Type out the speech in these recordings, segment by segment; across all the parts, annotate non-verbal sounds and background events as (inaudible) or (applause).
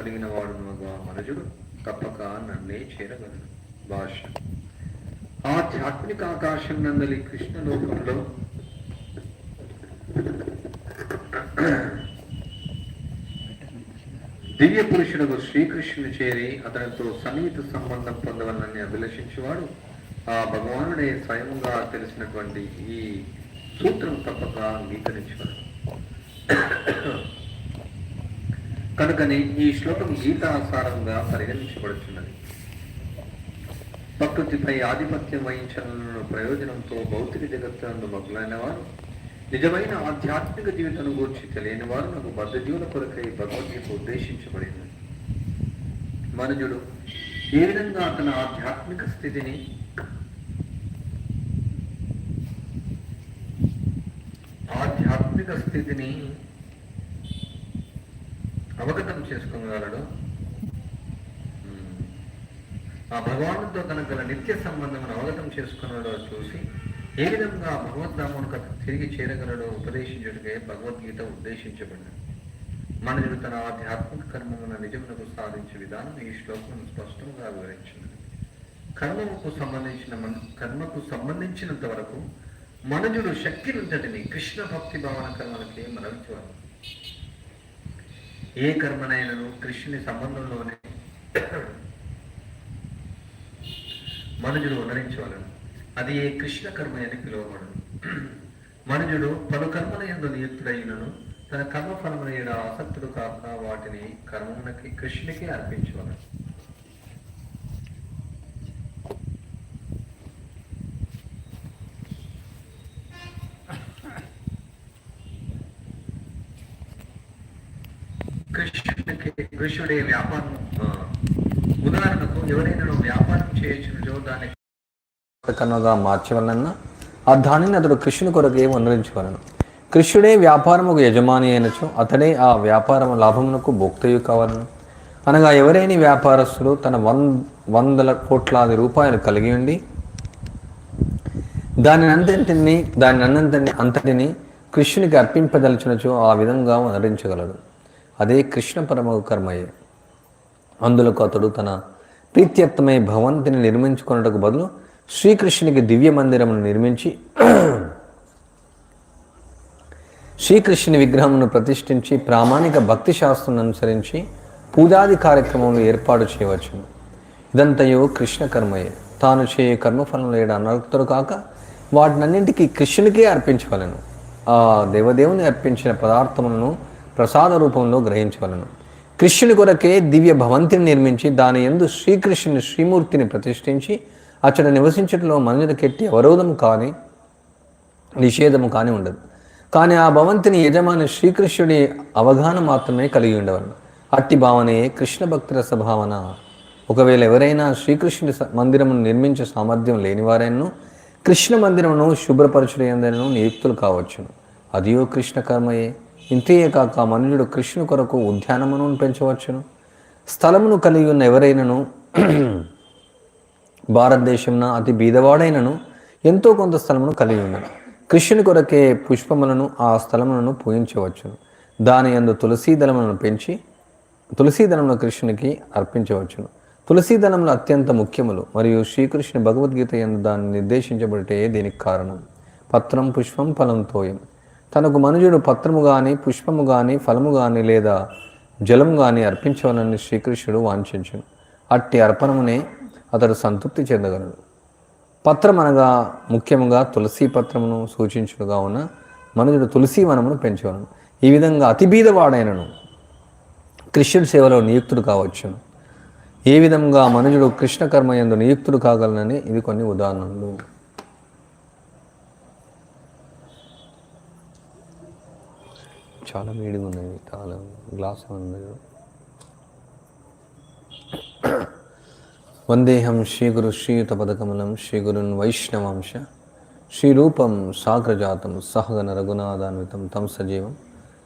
కలిగిన వాడునుగా మనుజుడు. తప్పక నన్నే చేరగలడు భాష ఆధ్యాత్మిక ఆకాశం నందలి కృష్ణ లోకంలో దివ్య పురుషుడు శ్రీకృష్ణుని చేరి అతనితో సన్నిహిత సంబంధం పొందవలని అభిలషించేవాడు. ఆ భగవానుడే స్వయంగా తెలిసినటువంటి ఈ సూత్రం తప్పక అంగీకరించేవాడు. కనుకని ఈ శ్లోకం గీతానుసారంగా పరిగణించబడుతున్నది ప్రకృతిపై ఆధిపత్యం వహించనున్న ప్రయోజనంతో భౌతిక జగత్తునందు మగ్గులైన వారు నిజమైన ఆధ్యాత్మిక జీవితం గురించి తెలియని వారు నాకు బద్ధ జీవుల కొరకై భగవద్గీత ఉద్దేశించబడింది. మనుజుడు ఏ విధంగా తన ఆధ్యాత్మిక స్థితిని ఆధ్యాత్మిక స్థితిని అవగతం చేసుకోగలడు ఆ భగవానుడితో తన గల నిత్య సంబంధమును అవగతం చేసుకున్నాడో చూసి ఏ విధంగా భగవద్ధామును తిరిగి చేరగలడో ఉపదేశించుటకే భగవద్గీత ఉద్దేశించబడింది మనుషుడు తన ఆధ్యాత్మిక కర్మమున నిజమునకు సాధించే విధానం ఈ శ్లోకం స్పష్టంగా వివరించింది. కర్మకు సంబంధించిన మన- కర్మకు సంబంధించినంత వరకు మనుజుడు శక్తినంతటిని కృష్ణ భక్తి భావన కర్మలకే మనవించేవాడు ఏ కర్మనైనను కృష్ణుని సంబంధంలోనే మనుజుడు ఉనరించవలను అది ఏ కృష్ణ కర్మ అని పిలువబడను మనుజుడు పలు కర్మల ఎందు నియుక్తుడైనను తన కర్మ ఫలమున ఆసక్తుడు కాక వాటిని కర్మమునకి కృష్ణునికి అర్పించవలను కృష్ణుడికి కృష్ణుడే వ్యాపారం ఉదాహరణకు ఎవరైనా వ్యాపారం చేయొచ్చునో దాన్ని కన్నుగా మార్చవలనన్నా ఆ దానిని అతడు కృష్ణుని కొరకే వనరించవలను కృష్ణుడే వ్యాపారముకు యజమాని అయినచో అతడే ఆ వ్యాపారము లాభమునకు భోక్తయు కావాలను. అనగా ఎవరైనా వ్యాపారస్తుడు తన వన్ వందల కోట్లాది రూపాయలు కలిగి ఉండి దాని అంతటిని దాని అన్నంతని అంతటిని కృష్ణునికి అర్పింపదలిచినచో ఆ విధంగా వనరించగలడు. అదే కృష్ణ పరమ కర్మయ్య అందులకు అతడు తన ప్రీత్యర్థమై భవంతిని నిర్మించుకున్నటకు బదులు శ్రీకృష్ణునికి దివ్య మందిరమును నిర్మించి శ్రీకృష్ణుని విగ్రహమును ప్రతిష్ఠించి ప్రామాణిక భక్తి శాస్త్రం అనుసరించి పూజాది కార్యక్రమంలో ఏర్పాటు చేయవచ్చు ఇదంతయో కృష్ణ కర్మయే. తాను చేయ కర్మఫలం లేడ అనర్థుడు కాక వాటినన్నింటికీ కృష్ణునికే అర్పించవలను. ఆ దేవదేవుని అర్పించిన పదార్థములను ప్రసాద రూపంలో గ్రహించవలను. కృష్ణుని కొరకే దివ్య భవంతిని నిర్మించి దాని ఎందు శ్రీకృష్ణుని శ్రీమూర్తిని ప్రతిష్ఠించి అతడు నివసించటంలో మనుషులకెట్టి అవరోధం కానీ నిషేధము కానీ ఉండదు. కానీ ఆ భవంతిని యజమాని శ్రీకృష్ణుడి అవగాహన మాత్రమే కలిగి ఉండవలను. అట్టి భావనే కృష్ణ భక్తుల స్వభావన. ఒకవేళ ఎవరైనా శ్రీకృష్ణుడి స- మందిరమును నిర్మించే సామర్థ్యం లేనివారైనను కృష్ణ మందిరమును శుభ్రపరచుడైందనను నియుక్తులు కావచ్చును. అదియో కృష్ణ కర్మయే. ఇంతేయే కాక మనుషుడు కృష్ణు కొరకు ఉద్యానమును పెంచవచ్చును. స్థలమును కలిగి ఉన్న ఎవరైనను (clears throat) భారతదేశంన అతి బీదవాడైనను ఎంతో కొంత స్థలమును కలిగి ఉన్నాడు కృష్ణుని కొరకే పుష్పములను ఆ స్థలములను పూజించవచ్చును. దాని యందు తులసీదళములను పెంచి తులసీదళమును కృష్ణునికి అర్పించవచ్చును. తులసీదళములు అత్యంత ముఖ్యములు మరియు శ్రీకృష్ణ భగవద్గీత ఎందు దాన్ని నిర్దేశించబడితే దీనికి కారణం. పత్రం పుష్పం ఫలం తోయం. తనకు మనుజుడు పత్రము కానీ పుష్పము కానీ ఫలము కానీ లేదా జలము కానీ అర్పించవాలని శ్రీకృష్ణుడు వాంఛించును. అట్టి అర్పణమునే అతడు సంతృప్తి చెందగలడు. పత్రం అనగా ముఖ్యముగా తులసి పత్రమును సూచించుడుగా ఉన్న మనుజుడు తులసి వనమును పెంచవలను ఈ విధంగా అతి బీదవాడైనను కృష్ణుడి సేవలో నియుక్తుడు కావచ్చును. ఏ విధంగా మనుజుడు కృష్ణ కర్మ యందు నియుక్తుడు కాగలనని ఇది కొన్ని ఉదాహరణలు. చాలా వేడిగా ఉన్నది చాలా గ్లాస్ ఉంది? వందేహం శ్రీగురు శ్రీయుత పదకమలం శ్రీగురున్ వైష్ణవాంశ శ్రీరూపం సాగ్రజాతం సహగన రఘునాథాన్వితం తం సజీవం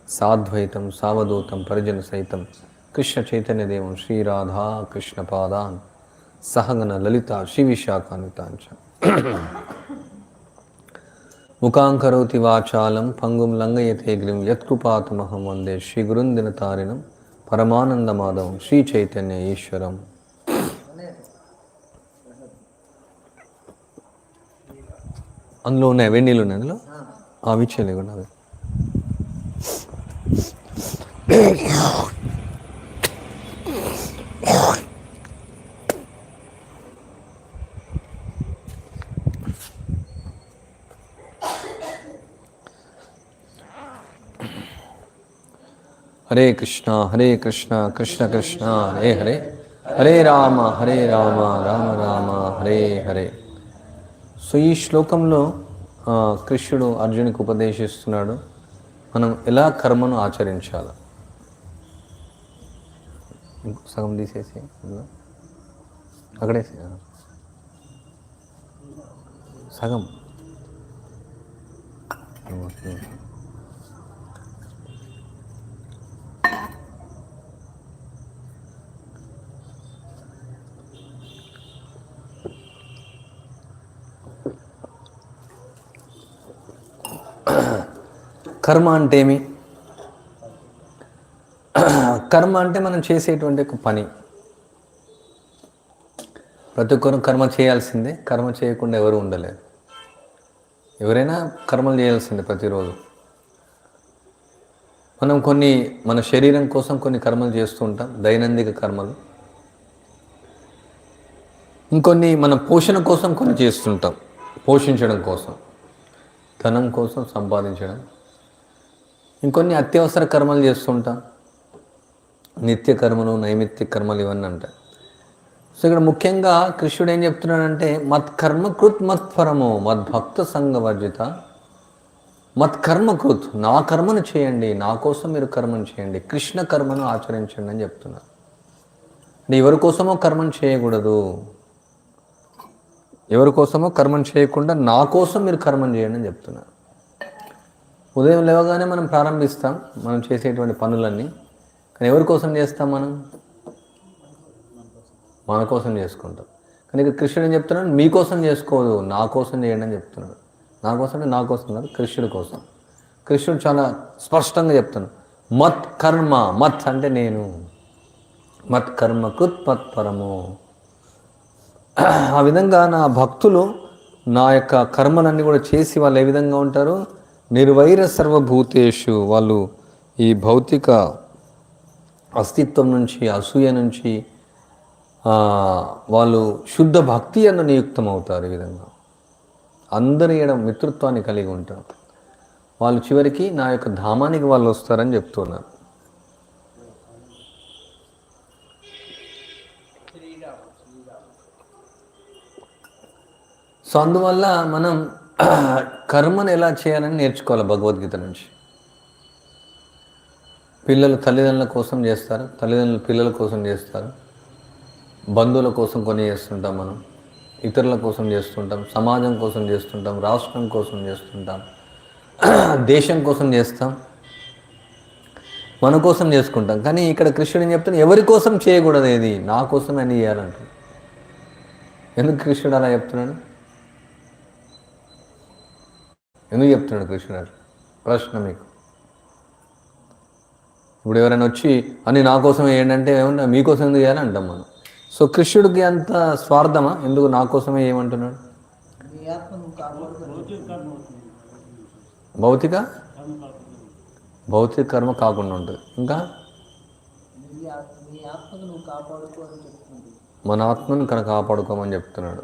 సాద్వైతం సావధూతం పరిజన సహితం కృష్ణ చైతన్యదేవం శ్రీరాధా కృష్ణపాదాన్ సహగన లలిత శ్రీ విశాఖాన్వితాంచ ముఖాంకరోతి వాచాలం పంగుం లంఘయతే యత్కృపాతమహం వందే తారిణం పరమానంద మాధవం శ్రీ చైతన్య ఈశ్వరం అందులో ఉన్నాయి వెన్నీళ్ళు నీళ్ళు ఉన్నాయి అందులో అవి ఇచ్చేయలేకుండా అవి హరే కృష్ణ హరే కృష్ణ కృష్ణ కృష్ణ హరే హరే. హరే రామ హరే రామ రామ రామ హరే హరే. సో ఈ శ్లోకంలో కృష్ణుడు అర్జునికి ఉపదేశిస్తున్నాడు మనం ఎలా కర్మను ఆచరించాలి? సగం తీసేసి అక్కడే సగం. కర్మ అంటే ఏమి కర్మ అంటే మనం చేసేటువంటి ఒక పని. ప్రతి ఒక్కరు కర్మ చేయాల్సిందే కర్మ చేయకుండా ఎవరు ఉండలేరు. ఎవరైనా కర్మలు చేయాల్సిందే ప్రతిరోజు. మనం కొన్ని మన శరీరం కోసం కొన్ని కర్మలు చేస్తూ ఉంటాం దైనందిక కర్మలు. ఇంకొన్ని మన పోషణ కోసం కొన్ని చేస్తుంటాం పోషించడం కోసం ధనం కోసం సంపాదించడం. ఇంకొన్ని అత్యవసర కర్మలు చేస్తుంటాం. నిత్య కర్మలు నైమిత్య కర్మలు ఇవన్నీ అంట. సో ఇక్కడ ముఖ్యంగా కృష్ణుడు ఏం చెప్తున్నాడంటే మత్ మత్పరము కృత్ మత్ఫరము మద్భక్త సంగవర్జిత. మత్ నా కర్మను చేయండి నా కోసం మీరు కర్మను చేయండి కృష్ణ కర్మను ఆచరించండి అని చెప్తున్నారు అంటే ఎవరి కోసమో కర్మను చేయకూడదు. ఎవరి కోసమో కర్మను చేయకుండా నా కోసం మీరు కర్మను చేయండి అని చెప్తున్నారు ఉదయం లేవగానే మనం ప్రారంభిస్తాం మనం చేసేటువంటి పనులన్నీ. కానీ ఎవరి కోసం చేస్తాం మనం? మన కోసం చేసుకుంటాం. కానీ ఇక్కడ కృష్ణుడు ఏం చెప్తున్నాడు? మీకోసం చేసుకోదు నా కోసం చేయండి అని చెప్తున్నాడు. నా కోసం అంటే నా కోసం కాదు కృష్ణుడి కోసం. కృష్ణుడు చాలా స్పష్టంగా చెప్తున్నాడు. మత్ కర్మ మత్ అంటే నేను. మత్ కర్మ కృత్ పరము ఆ విధంగా నా భక్తులు నా యొక్క కర్మలన్నీ కూడా చేసి వాళ్ళు ఏ విధంగా ఉంటారు? నిర్వైర సర్వభూతేషు వాళ్ళు ఈ భౌతిక అస్తిత్వం నుంచి అసూయ నుంచి వాళ్ళు శుద్ధ భక్తి అన్న నియుక్తం అవుతారు ఈ విధంగా. అందరి ఎడ మిత్రత్వాన్ని కలిగి ఉంటారు. వాళ్ళు చివరికి నా యొక్క ధామానికి వాళ్ళు వస్తారని చెప్తున్నారు. సో అందువల్ల మనం కర్మను ఎలా చేయాలని నేర్చుకోవాలి భగవద్గీత నుంచి? పిల్లలు తల్లిదండ్రుల కోసం చేస్తారు తల్లిదండ్రులు పిల్లల కోసం చేస్తారు బంధువుల కోసం కొన్ని చేస్తుంటాం మనం ఇతరుల కోసం చేస్తుంటాం సమాజం కోసం చేస్తుంటాం రాష్ట్రం కోసం చేస్తుంటాం దేశం కోసం చేస్తాం మన కోసం చేసుకుంటాం. కానీ ఇక్కడ కృష్ణుడు ఏం చెప్తాను ఎవరి కోసం చేయకూడదు ఏది? నా కోసం అని చేయాలంటాడు ఎందుకు కృష్ణుడు అలా చెప్తున్నాడు? ఎందుకు చెప్తున్నాడు కృష్ణుడు? ప్రశ్న మీకు. ఇప్పుడు ఎవరైనా వచ్చి అని నా కోసం ఏంటంటే ఏమన్నా మీకోసం ఎందుకు చేయాలి అంటాం మనం. సో కృష్ణుడికి అంత స్వార్థమా? ఎందుకు నా కోసమే ఏమంటున్నాడు భౌతిక? భౌతిక కర్మ కాకుండా ఉంటుంది. ఇంకా? మన ఆత్మను కనుక కాపాడుకోమని చెప్తున్నాడు.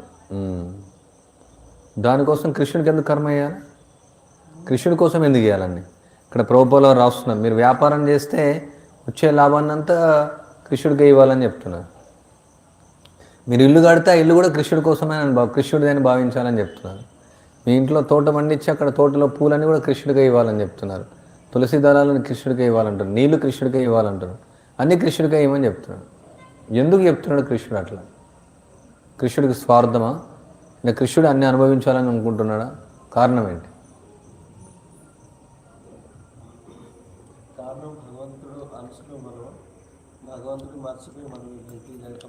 దానికోసం కృష్ణుడికి ఎందుకు కర్మ వేయాలి కృష్ణుడి కోసం ఎందుకు చేయాలండి? ఇక్కడ ప్రోపోలో రాస్తున్నారు మీరు వ్యాపారం చేస్తే వచ్చే లాభాన్ని అంతా కృష్ణుడికి ఇవ్వాలని చెప్తున్నారు. మీరు ఇల్లు కడితే ఆ ఇల్లు కూడా కృష్ణుడి కోసమే అని భావ కృష్ణుడిదని భావించాలని చెప్తున్నారు. మీ ఇంట్లో తోట పండించి అక్కడ తోటలో పూలన్నీ కూడా కృష్ణుడికి ఇవ్వాలని చెప్తున్నారు. తులసి దళాలను కృష్ణుడికి ఇవ్వాలంటారు నీళ్ళు కృష్ణుడికి ఇవ్వాలంటారు అన్ని కృష్ణుడికి ఇవ్వమని చెప్తున్నాడు ఎందుకు చెప్తున్నాడు కృష్ణుడు అట్లా? కృష్ణుడికి స్వార్థమా? ఇంకా కృష్ణుడు అన్ని అనుభవించాలని అనుకుంటున్నాడా? కారణం ఏంటి కారణం భగవంతుడు అనుసుకుని మనం భగవంతుడు మర్చిపోయి మనం ఈ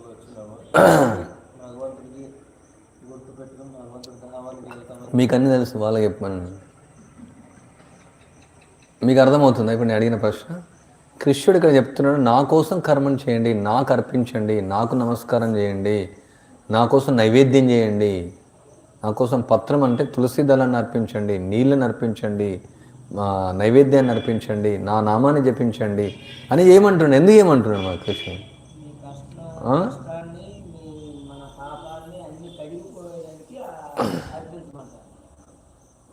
వచ్చినాము? (clears throat) భగవంతుడికి గుర్తు పెట్టుకుని భగవంతుడి ధామానికి వెళ్తామని మీకు అన్నీ తెలుసు వాళ్ళకి చెప్పమని. మీకు అర్థమవుతుందా? ఇప్పుడు నేను అడిగిన ప్రశ్న. కృష్ణుడు ఇక్కడ చెప్తున్నాడు నా కోసం కర్మం చేయండి నాకు అర్పించండి నాకు నమస్కారం చేయండి నా కోసం నైవేద్యం చేయండి నా కోసం పత్రం అంటే తులసి దళాన్ని అర్పించండి నీళ్ళని అర్పించండి మా నైవేద్యాన్ని అర్పించండి నా నామాన్ని జపించండి అని ఏమంటున్నాడు? ఎందుకు ఏమంటున్నాడు మా కృష్ణుడు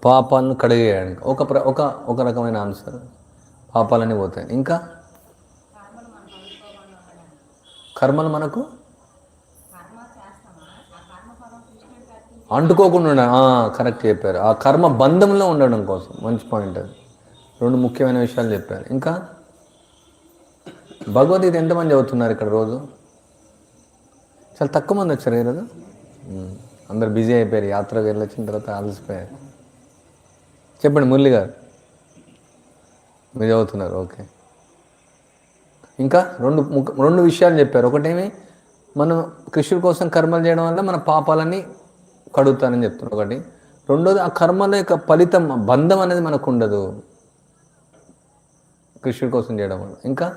పాపాలను కడిగేయడానికి. ఒక ప్ర ఒక ఒక రకమైన ఆన్సర్. పాపాలన్నీ పోతాయి. ఇంకా? కర్మలు మనకు అంటుకోకుండా కరెక్ట్ చెప్పారు. ఆ కర్మ బంధంలో ఉండడం కోసం. మంచి పాయింట్ అది. రెండు ముఖ్యమైన విషయాలు చెప్పారు. ఇంకా భగవద్గీత ఎంతమంది చదువుతున్నారు ఇక్కడ రోజు? చాలా తక్కువ మంది వచ్చారు ఈరోజు అందరు బిజీ అయిపోయారు. యాత్రకు వెళ్ళొచ్చిన తర్వాత అలసిపోయారు. చెప్పండి మురళి గారు. మీరు చదువుతున్నారు. ఓకే. ఇంకా రెండు ముఖ్య- రెండు విషయాలు చెప్పారు. ఒకటేమి? మనం కృష్ణుడి కోసం కర్మలు చేయడం వల్ల మన పాపాలన్నీ కడుగుతానని చెప్తున్నారు ఒకటి. రెండోది ఆ కర్మల యొక్క ఫలితం బంధం అనేది మనకు ఉండదు కృష్ణుడి కోసం చేయడం వల్ల. ఇంకా?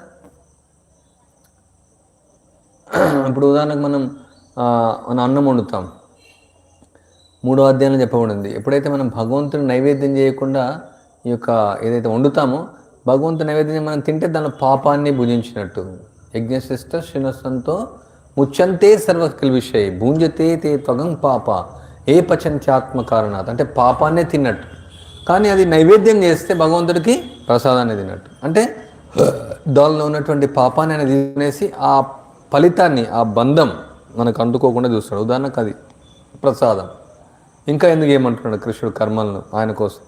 ఇప్పుడు ఉదాహరణకు మనం మన అన్నం వండుతాం. మూడో అధ్యాయంలో చెప్పబడింది. ఎప్పుడైతే మనం భగవంతుని నైవేద్యం చేయకుండా ఈ యొక్క ఏదైతే వండుతామో భగవంతుని నైవేద్యం మనం తింటే దాని పాపాన్ని భుజించినట్టు. యజ్ఞశిష్ట శినస్సంతో ముచ్చంతే సర్వకిల్ విషయ భూంజతే తే త్వగం పాప. ఏ పచంత్యాత్మ కారణాత్ అంటే పాపాన్నే తిన్నట్టు. కానీ అది నైవేద్యం చేస్తే భగవంతుడికి ప్రసాదాన్ని తిన్నట్టు. అంటే దానిలో ఉన్నటువంటి పాపాన్ని అనేది తినేసి ఆ ఫలితాన్ని ఆ బంధం మనకు అందుకోకుండా చూస్తాడు. ఉదాహరణకు అది ప్రసాదం. ఇంకా ఎందుకు ఏమంటున్నాడు కృష్ణుడు కర్మలను ఆయన కోసం?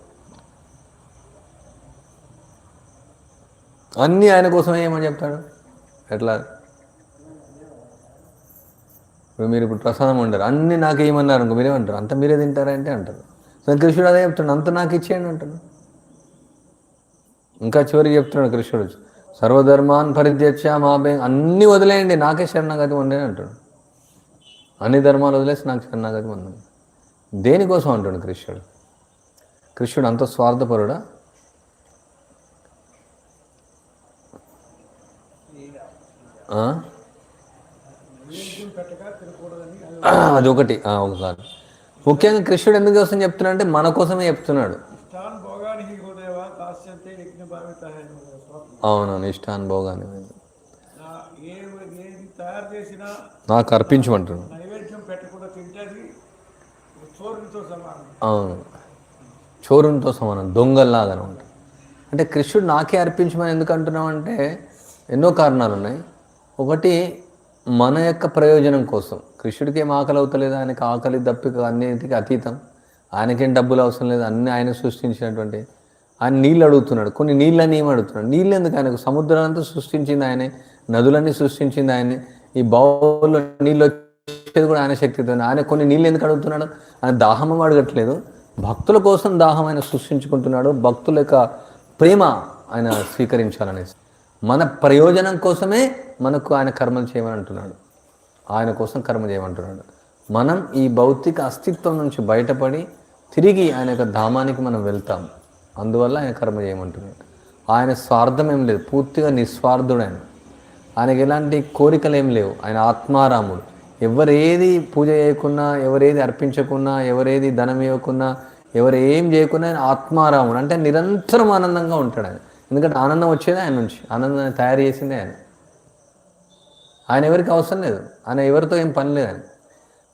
అన్నీ ఆయన కోసమే ఏమని చెప్తాడు? ఎట్లా? ఇప్పుడు మీరు ఇప్పుడు ప్రసాదం ఉండరు అన్నీ నాకు ఏమన్నారు ఇంకో మీరేమంటారు అంత మీరే తింటారంటే అంటారు? సో కృష్ణుడు అదే చెప్తున్నాడు అంత నాకు ఇచ్చేయండి అంటాడు. ఇంకా చివరికి చెప్తున్నాడు కృష్ణుడు సర్వధర్మాన్ పరిత్యక్ష మాబే అన్నీ వదిలేయండి నాకే శరణాగతి ఉండే అంటాడు. అన్ని ధర్మాలు వదిలేసి నాకు శరణాగతి ఉందండి దేనికోసం అంటాడు కృష్ణుడు? కృష్ణుడు అంత స్వార్థపరుడా? ఆ? (clears throat) అదొకటి. ఒకసారి. ముఖ్యంగా కృష్ణుడు ఎందుకు కోసం చెప్తున్నాడు అంటే మన కోసమే చెప్తున్నాడు. ఇష్టాన్ అవునవును ఇష్టాన్ని భోగాన్ని నాకు సమానం. అవును. చోరునితో సమానం దొంగల్లాగానే ఉంటాయి అంటే కృష్ణుడు నాకే అర్పించమని ఎందుకు అంటున్నాం అంటే ఎన్నో కారణాలు ఉన్నాయి ఒకటి మన యొక్క ప్రయోజనం కోసం. కృష్ణుడికి ఏం ఆకలి అవుతలేదు? ఆయనకి ఆకలి దప్పిక అన్నింటికి అతీతం. ఆయనకేం డబ్బులు అవసరం లేదు? అన్నీ ఆయన సృష్టించినటువంటి ఆయన నీళ్ళు అడుగుతున్నాడు. కొన్ని నీళ్ళని ఏం అడుగుతున్నాడు? నీళ్ళు ఎందుకు ఆయనకు? సముద్రాలంతా సృష్టించింది ఆయనే. నదులన్నీ సృష్టించింది ఆయనే. ఈ బౌల్లో నీళ్ళు వచ్చేది కూడా ఆయన శక్తితో ఆయన కొన్ని నీళ్ళు ఎందుకు అడుగుతున్నాడు? ఆయన దాహం అడగట్లేదు. భక్తుల కోసం దాహం ఆయన సృష్టించుకుంటున్నాడు. భక్తుల యొక్క ప్రేమ ఆయన స్వీకరించాలనేసి. మన ప్రయోజనం కోసమే మనకు ఆయన కర్మలు చేయమని అంటున్నాడు. ఆయన కోసం కర్మ చేయమంటున్నాడు. మనం ఈ భౌతిక అస్తిత్వం నుంచి బయటపడి తిరిగి ఆయన యొక్క ధామానికి మనం వెళ్తాం. అందువల్ల ఆయన కర్మ చేయమంటున్నాడు. ఆయన స్వార్థం ఏం లేదు. పూర్తిగా నిస్వార్థుడు ఆయన ఆయనకి ఎలాంటి కోరికలు ఏం లేవు. ఆయన ఆత్మారాముడు. ఎవరేది పూజ చేయకున్నా ఎవరేది అర్పించకున్నా ఎవరేది ధనం ఇవ్వకున్నా ఎవరు ఏం చేయకున్నా ఆయన ఆత్మారాముడు. అంటే నిరంతరం ఆనందంగా ఉంటాడు ఆయన. ఎందుకంటే ఆనందం వచ్చేది ఆయన నుంచి. ఆనందాన్ని తయారు చేసిందే ఆయన. ఆయన ఎవరికి అవసరం లేదు. ఆయన ఎవరితో ఏం పని లేదు ఆయన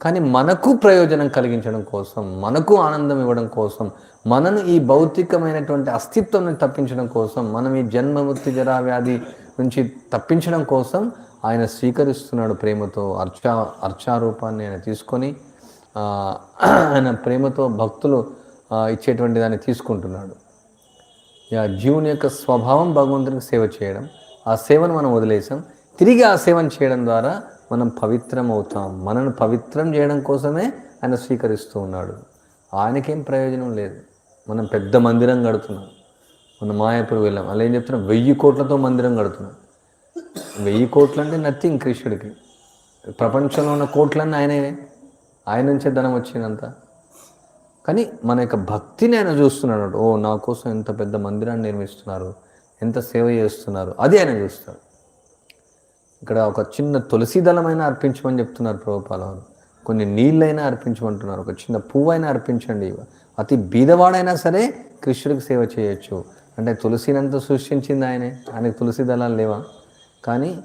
కానీ మనకు ప్రయోజనం కలిగించడం కోసం మనకు ఆనందం ఇవ్వడం కోసం మనను ఈ భౌతికమైనటువంటి అస్తిత్వం నుంచి తప్పించడం కోసం మనం ఈ జన్మముక్తి జరా వ్యాధి నుంచి తప్పించడం కోసం ఆయన స్వీకరిస్తున్నాడు ప్రేమతో అర్చా అర్చారూపాన్ని ఆయన తీసుకొని ఆయన ప్రేమతో భక్తులు ఇచ్చేటువంటి దాన్ని తీసుకుంటున్నాడు. జీవుని యొక్క స్వభావం భగవంతునికి సేవ చేయడం ఆ సేవను మనం వదిలేసాం. తిరిగి ఆ సేవను చేయడం ద్వారా మనం పవిత్రం అవుతాం మనను పవిత్రం చేయడం కోసమే ఆయన స్వీకరిస్తూ ఉన్నాడు. ఆయనకేం ప్రయోజనం లేదు. మనం పెద్ద మందిరం కడుతున్నాం. మన మాయాపూర్ వెళ్ళాం. అలా ఏం చెప్తున్నాం? వెయ్యి కోట్లతో మందిరం కడుతున్నాం. వెయ్యి కోట్లు అంటే నథింగ్ కృష్ణుడికి ప్రపంచంలో ఉన్న కోట్లన్నీ ఆయనే ఆయన నుంచే ధనం వచ్చిందంతా. కానీ మన యొక్క భక్తిని ఆయన చూస్తున్నాడు. ఓ నా కోసం ఎంత పెద్ద మందిరాన్ని నిర్మిస్తున్నారు. ఎంత సేవ చేస్తున్నారు. అది ఆయన చూస్తాడు. ఇక్కడ ఒక చిన్న తులసి దళమైనా అర్పించమని చెప్తున్నారు ప్రభుపాల వారు. కొన్ని నీళ్ళైనా అర్పించమంటున్నారు. ఒక చిన్న పువ్వైనా అర్పించండి. అతి బీదవాడైనా సరే కృష్ణుడికి సేవ చేయొచ్చు. అంటే తులసినంత సృష్టించింది ఆయనే. ఆయనకు తులసి దళాలు లేవా? కానీ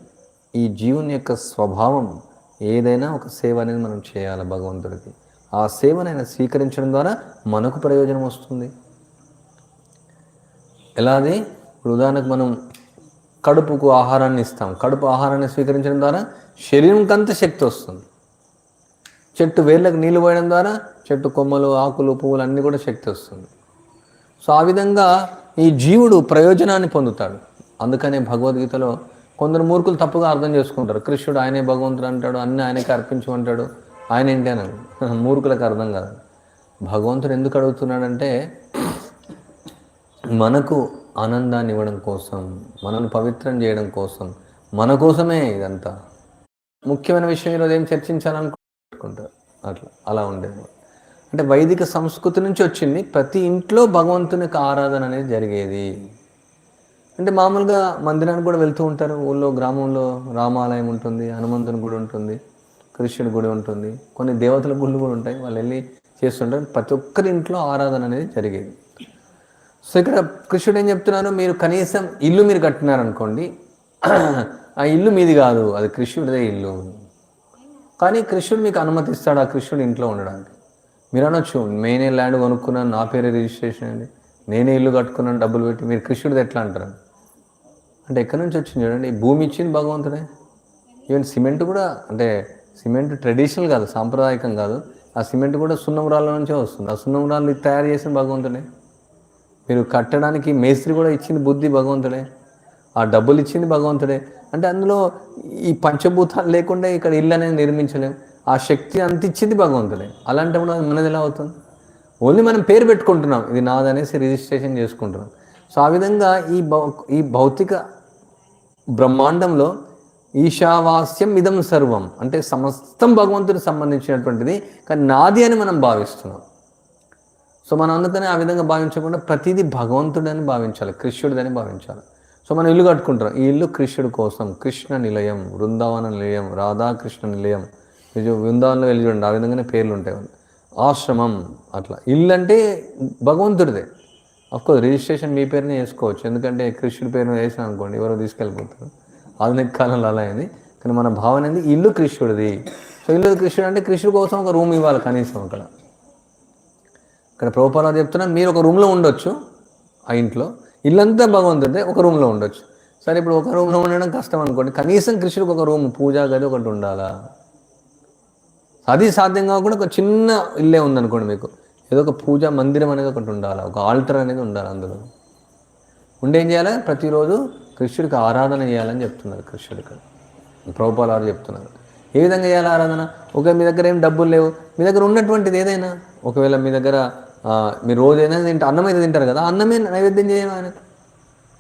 ఈ జీవుని యొక్క స్వభావం ఏదైనా ఒక సేవ అనేది మనం చేయాలి భగవంతుడికి. ఆ సేవను ఆయన స్వీకరించడం ద్వారా మనకు ప్రయోజనం వస్తుంది. ఎలాది? ఇప్పుడు ఉదాహరణకు మనం కడుపుకు ఆహారాన్ని ఇస్తాం. కడుపు ఆహారాన్ని స్వీకరించడం ద్వారా శరీరంకంత శక్తి వస్తుంది. చెట్టు వేర్లకు నీళ్ళు పోయడం ద్వారా చెట్టు కొమ్మలు ఆకులు పువ్వులు అన్నీ కూడా శక్తి వస్తుంది. సో ఆ విధంగా ఈ జీవుడు ప్రయోజనాన్ని పొందుతాడు. అందుకనే భగవద్గీతలో కొందరు మూర్ఖులు తప్పుగా అర్థం చేసుకుంటారు. కృష్ణుడు ఆయనే భగవంతుడు అంటాడు అన్ని ఆయనకి అర్పించమంటాడు ఆయన ఏంటి అని మూర్ఖులకు అర్థం కాదు. భగవంతుడు ఎందుకు అడుగుతున్నాడంటే మనకు ఆనందాన్ని ఇవ్వడం కోసం మనల్ని పవిత్రం చేయడం కోసం మన కోసమే ఇదంతా. ముఖ్యమైన విషయం ఈరోజు ఏం చర్చించాలనుకుంటారు? అట్లా అలా ఉండేది. అంటే వైదిక సంస్కృతి నుంచి వచ్చింది ప్రతి ఇంట్లో భగవంతునికి ఆరాధన అనేది జరిగేది. అంటే మామూలుగా మందిరానికి కూడా వెళ్తూ ఉంటారు. ఊళ్ళో గ్రామంలో రామాలయం ఉంటుంది హనుమంతుని గుడి ఉంటుంది కృష్ణుడి గుడి ఉంటుంది. కొన్ని దేవతల గుళ్ళు కూడా ఉంటాయి. వాళ్ళు వెళ్ళి చేస్తుంటారు. ప్రతి ఒక్కరి ఇంట్లో ఆరాధన అనేది జరిగేది. సో ఇక్కడ కృష్ణుడు ఏం చెప్తున్నాను మీరు కనీసం ఇల్లు మీరు కట్టినారనుకోండి ఆ ఇల్లు మీది కాదు అది కృష్ణుడిదే ఇల్లు. కానీ కృష్ణుడు మీకు అనుమతిస్తాడు ఆ కృష్ణుడు ఇంట్లో ఉండడానికి. మీరు అనొచ్చు నేనే ల్యాండ్ కొనుక్కున్నాను నా పేరే రిజిస్ట్రేషన్ అండి. నేనే ఇల్లు కట్టుకున్నాను డబ్బులు పెట్టి మీరు కృష్ణుడిది ఎట్లా అంటారు? అంటే ఎక్కడి నుంచి వచ్చింది చూడండి భూమి ఇచ్చింది భగవంతుడే. ఈవెన్ సిమెంట్ కూడా అంటే సిమెంట్ ట్రెడిషనల్ కాదు సాంప్రదాయకం కాదు. ఆ సిమెంట్ కూడా సున్నం రాళ్ళ నుంచే వస్తుంది. ఆ సున్నం రాళ్ళు తయారు చేసిన భగవంతుడే. మీరు కట్టడానికి మేస్త్రి కూడా ఇచ్చింది బుద్ధి భగవంతుడే. ఆ డబ్బులు ఇచ్చింది భగవంతుడే. అంటే అందులో ఈ పంచభూతాలు లేకుండా ఇక్కడ ఇల్లు అనేది నిర్మించలేం. ఆ శక్తి అంత ఇచ్చింది భగవంతుడే. అలాంటప్పుడు అది మనది ఎలా అవుతుంది? ఓన్లీ మనం పేరు పెట్టుకుంటున్నాం. ఇది నాదనేసి రిజిస్ట్రేషన్ చేసుకుంటున్నాం. సో ఆ విధంగా ఈ భౌ ఈ భౌతిక బ్రహ్మాండంలో ఈశావాస్యం ఇదం సర్వం. అంటే సమస్తం భగవంతుడికి సంబంధించినటువంటిది. కానీ నాది అని మనం భావిస్తున్నాం. సో మన అందుకని ఆ విధంగా భావించకుండా ప్రతిదీ భగవంతుడని భావించాలి కృష్ణుడిదని భావించాలి. సో మనం ఇల్లు కట్టుకుంటాం. ఈ ఇల్లు కృష్ణుడి కోసం కృష్ణ నిలయం బృందావన నిలయం రాధాకృష్ణ నిలయం. ఇది బృందావనంలో వెళ్ళి చూడండి ఆ విధంగానే పేర్లు ఉంటాయి. ఆశ్రమం అట్లా. ఇల్లు అంటే భగవంతుడిదే అఫ్కోర్స్ రిజిస్ట్రేషన్ మీ పేరునే వేసుకోవచ్చు ఎందుకంటే కృష్ణుడి పేరును వేసిన అనుకోండి ఎవరో తీసుకెళ్ళిపోతారు. ఆధునిక కాలంలో అలా అయింది. కానీ మన భావన ఏంది? ఇల్లు కృష్ణుడిది. సో ఇల్లు కృష్ణుడు అంటే కృష్ణుడి కోసం ఒక రూమ్ ఇవ్వాలి కనీసం అక్కడ. ఇక్కడ ప్రభుపాల చెప్తున్నా మీరు ఒక రూమ్లో ఉండొచ్చు ఆ ఇంట్లో. ఇల్లంతా భగవంతుడిదే ఒక రూమ్లో ఉండొచ్చు. సరే ఇప్పుడు ఒక రూమ్లో ఉండడం కష్టం అనుకోండి. కనీసం కృష్ణుడికి ఒక రూమ్ పూజా గది ఒకటి ఉండాలా? అది సాధ్యం కాకుండా ఒక చిన్న ఇల్లే ఉందనుకోండి మీకు. ఏదో ఒక పూజా మందిరం అనేది ఒకటి ఉండాలి? ఒక ఆల్టర్ అనేది ఉండాలి అందులో? ఉండి ఏం చేయాలి? ప్రతిరోజు కృష్ణుడికి ఆరాధన చేయాలని చెప్తున్నారు కృష్ణుడికి ఇక్కడ. చెప్తున్నారు. ఏ విధంగా చేయాలి ఆరాధన? ఒక మీ దగ్గర ఏం డబ్బులు లేవు మీ దగ్గర ఉన్నటువంటిది ఏదైనా? ఒకవేళ మీ దగ్గర మీరు రోజు ఏదైనా తింటే అన్నం అయితే తింటారు కదా అన్నమే నైవేద్యం చేయమని ఆయనకు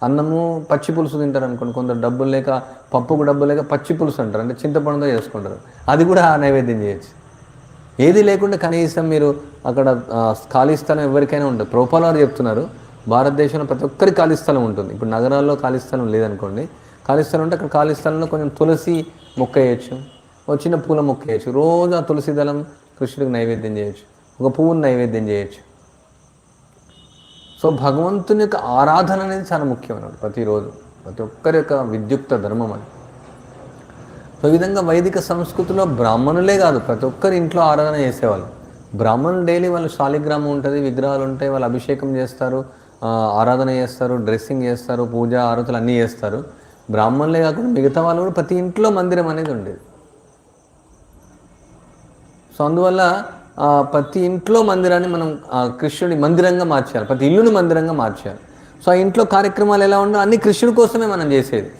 అన్నము పచ్చి పులుసు తింటారు అనుకోండి కొందరు డబ్బులు లేక పప్పుకు డబ్బులు లేక పచ్చి పులుసు అంటారు అంటే చింతపండుతో చేసుకుంటారు. అది కూడా నైవేద్యం చేయొచ్చు. ఏది లేకుండా కనీసం మీరు అక్కడ ఖాళీ స్థలం ఎవరికైనా ఉంటుంది ప్రోపాల చెప్తున్నారు భారతదేశంలో ప్రతి ఒక్కరి ఖాళీ స్థలం ఉంటుంది. ఇప్పుడు నగరాల్లో ఖాళీ స్థలం లేదనుకోండి ఖాళీ స్థలం ఉంటే అక్కడ ఖాళీ స్థలంలో కొంచెం తులసి మొక్క వేయచ్చు ఒక చిన్న పూల మొక్క వేయచ్చు రోజు ఆ తులసి దళం కృష్ణుడికి నైవేద్యం చేయొచ్చు ఒక పువ్వుని నైవేద్యం చేయొచ్చు. సో భగవంతుని యొక్క ఆరాధన అనేది చాలా ముఖ్యమైనది ప్రతిరోజు ప్రతి ఒక్కరి యొక్క విద్యుక్త ధర్మం అది. సో ఈ విధంగా వైదిక సంస్కృతిలో బ్రాహ్మణులే కాదు ప్రతి ఒక్కరి ఇంట్లో ఆరాధన చేసేవాళ్ళు. బ్రాహ్మణులు డైలీ వాళ్ళు శాలిగ్రామం ఉంటుంది విగ్రహాలు ఉంటాయి వాళ్ళు అభిషేకం చేస్తారు ఆరాధన చేస్తారు డ్రెస్సింగ్ చేస్తారు పూజ ఆరతులు అన్నీ చేస్తారు. బ్రాహ్మణులే కాకుండా మిగతా వాళ్ళు కూడా ప్రతి ఇంట్లో మందిరం అనేది ఉండేది. సో అందువల్ల ప్రతి ఇంట్లో మందిరాన్ని మనం కృష్ణుడి మందిరంగా మార్చాలి ప్రతి ఇల్లుని మందిరంగా మార్చాలి సో ఆ ఇంట్లో కార్యక్రమాలు ఎలా ఉండవు అన్ని కృష్ణుడి కోసమే మనం చేసేది.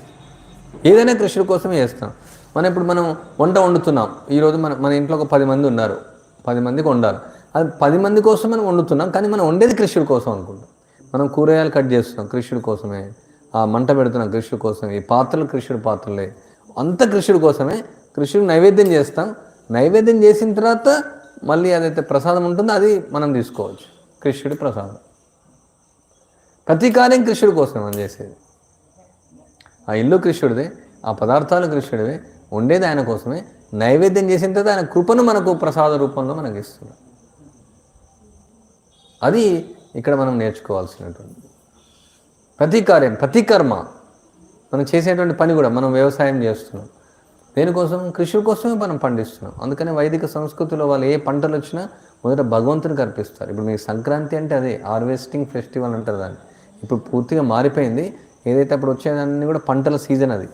ఏదైనా కృష్ణుడి కోసమే చేస్తాం. మనం ఇప్పుడు మనం వంట వండుతున్నాం. ఈరోజు మన మన ఇంట్లో ఒక పది మంది ఉన్నారు. పది మందికి వండాలి. అది పది మంది కోసం మనం వండుతున్నాం కానీ మనం వండేది కృష్ణుడి కోసం అనుకుంటాం. మనం కూరగాయలు కట్ చేస్తున్నాం కృష్ణుడి కోసమే. ఆ మంట పెడుతున్నాం కృష్ణుడి కోసమే. ఈ పాత్రలు కృష్ణుడి పాత్రలే. అంత కృష్ణుడి కోసమే కృష్ణుడు నైవేద్యం చేస్తాం. నైవేద్యం చేసిన తర్వాత మళ్ళీ అదైతే ప్రసాదం ఉంటుందో అది మనం తీసుకోవచ్చు. కృష్ణుడి ప్రసాదం. ప్రతి కార్యం కృష్ణుడి కోసం మనం చేసేది. ఆ ఇల్లు కృష్ణుడిదే ఆ పదార్థాలు కృష్ణుడివే ఉండేది ఆయన కోసమే నైవేద్యం చేసిన తర్వాత ఆయన కృపను మనకు ప్రసాద రూపంలో మనకి ఇస్తున్నాడు. అది ఇక్కడ మనం నేర్చుకోవాల్సినటువంటి ప్రతి కార్యం ప్రతి కర్మ మనం చేసేటువంటి పని కూడా మనం వ్యవసాయం చేస్తున్నాం. దేనికోసం కృషి కోసమే మనం పండిస్తున్నాం. అందుకనే వైదిక సంస్కృతిలో వాళ్ళు ఏ పంటలు వచ్చినా మొదట భగవంతునికి అర్పిస్తారు. ఇప్పుడు మీకు సంక్రాంతి అంటే అదే హార్వెస్టింగ్ ఫెస్టివల్ అంటారు దాన్ని. ఇప్పుడు పూర్తిగా మారిపోయింది. ఏదైతే అప్పుడు వచ్చేదాన్ని కూడా పంటల సీజన్ అది.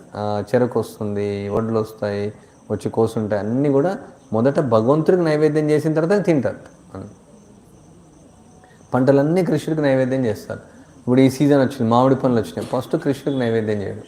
చెరకు వస్తుంది వడ్లు వస్తాయి వచ్చి కోసుంటాయి. అన్నీ కూడా మొదట భగవంతుడికి నైవేద్యం చేసిన తర్వాత తింటారు. పంటలన్నీ కృష్ణుడికి నైవేద్యం చేస్తారు. ఇప్పుడు ఈ సీజన్ వచ్చింది మామిడి పనులు వచ్చినాయి. ఫస్ట్ కృష్ణుడికి నైవేద్యం చేయడం.